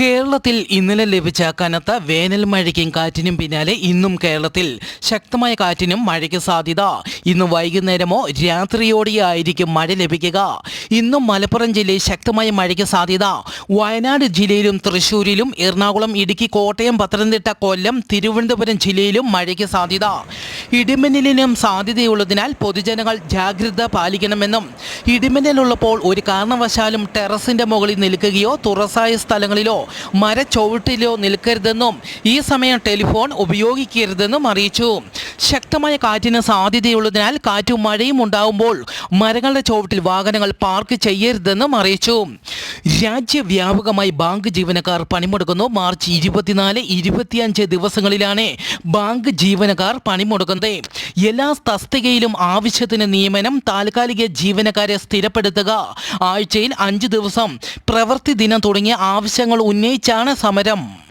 കേരളത്തിൽ ഇന്നലെ ലഭിച്ച കനത്ത വേനൽ മഴയ്ക്കും കാറ്റിനും പിന്നാലെ ഇന്നും കേരളത്തിൽ ശക്തമായ കാറ്റിനും മഴയ്ക്ക് സാധ്യത. ഇന്ന് വൈകുന്നേരമോ രാത്രിയോടെയായിരിക്കും മഴ ലഭിക്കുക. ഇന്നും മലപ്പുറം ജില്ലയിൽ ശക്തമായ മഴയ്ക്ക് സാധ്യത. വയനാട് ജില്ലയിലും തൃശൂരിലും എറണാകുളം ഇടുക്കി കോട്ടയം പത്തനംതിട്ട കൊല്ലം തിരുവനന്തപുരം ജില്ലയിലും മഴയ്ക്ക് സാധ്യത. ഇടിമിന്നലിനും സാധ്യതയുള്ളതിനാൽ പൊതുജനങ്ങൾ ജാഗ്രത പാലിക്കണമെന്നും ഇടിമിന്നലുള്ളപ്പോൾ ഒരു കാരണവശാലും ടെറസിന്റെ മുകളിൽ നിൽക്കുകയോ തുറസായ സ്ഥലങ്ങളിലോ മരച്ചോട്ടിലോ നിൽക്കരുതെന്നും ഈ സമയം ടെലിഫോൺ ഉപയോഗിക്കരുതെന്നും അറിയിച്ചു. ശക്തമായ കാറ്റിന് സാധ്യതയുള്ളതിനാൽ കാറ്റും മഴയും ഉണ്ടാവുമ്പോൾ മരങ്ങളുടെ ചുവട്ടിൽ വാഹനങ്ങൾ പാർക്ക് ചെയ്യരുതെന്നും അറിയിച്ചു. രാജ്യവ്യാപകമായി ബാങ്ക് ജീവനക്കാർ പണിമുടക്കുന്നു. മാർച്ച് ഇരുപത്തിനാല് ഇരുപത്തിയഞ്ച് ദിവസങ്ങളിലാണ് ബാങ്ക് ജീവനക്കാർ പണിമുടക്കുന്നത് എല്ലാ തസ്തികയിലും ആവശ്യത്തിന് നിയമനം താൽക്കാലിക ജീവനക്കാരെ സ്ഥിരപ്പെടുത്തുക ആഴ്ചയിൽ അഞ്ച് ദിവസം പ്രവൃത്തി ദിനം തുടങ്ങിയ ആവശ്യങ്ങൾ ഉന്നയിച്ചാണ് സമരം.